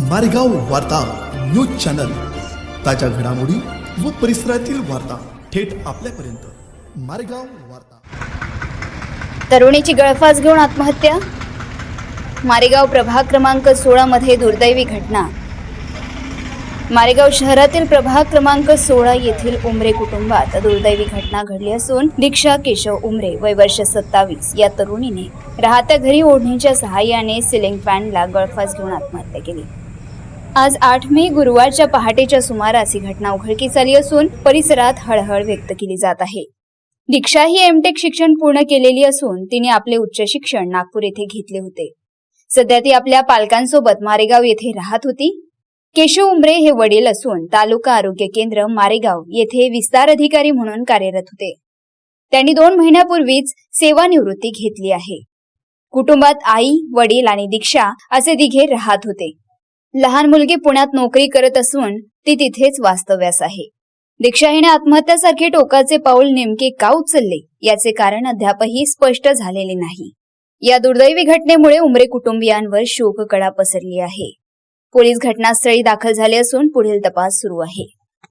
मारेगाव वार्ता news channel. ताज्या घडामोडी व परिसरातील वार्ता थेट आपल्यापर्यंत. मारेगाव वार्ता. तरुणीची गळफास घेऊन आत्महत्या? मारेगाव प्रभाग क्रमांक सोळा मध्ये दुर्दैवी घटना. मारेगाव शहरातील प्रभाग क्रमांक सोळा येथील उमरे कुटुंबात दुर्दैवी घटना घडली असून दीक्षा केशव उमरे वय वर्ष सत्तावीस या तरुणीने राहत्या घरी ओढणीच्या सहाय्याने सिलिंग फॅनला गळफास घेऊन आत्महत्या केली. आज आठ मे गुरुवारच्या पहाटेच्या सुमारास ही घटना उघडकीस आली असून परिसरात हळहळ व्यक्त केली जात आहे. दीक्षा ही एमटेक शिक्षण पूर्ण केलेली असून तिने आपले उच्च शिक्षण नागपूर येथे घेतले होते. सध्या ती आपल्या पालकांसोबत मारेगाव येथे राहत होती. केशव उमरे हे वडील असून तालुका आरोग्य केंद्र मारेगाव येथे विस्तार अधिकारी म्हणून कार्यरत होते. त्यांनी दोन महिन्यापूर्वीच सेवानिवृत्ती घेतली आहे. कुटुंबात आई वडील आणि दीक्षा असे दिघे राहत होते. लहान मुलगी पुण्यात नोकरी करत असून ती तिथेच वास्तव्यास आहे. दीक्षा हिने आत्महत्यासारखे टोकाचे पाऊल नेमके का उचलले याचे कारण अद्यापही स्पष्ट झालेले नाही. या दुर्दैवी घटनेमुळे उमरे कुटुंबियांवर शोककळा पसरली आहे. पोलीस घटनास्थळी दाखल झाले असून पुढील तपास सुरू आहे.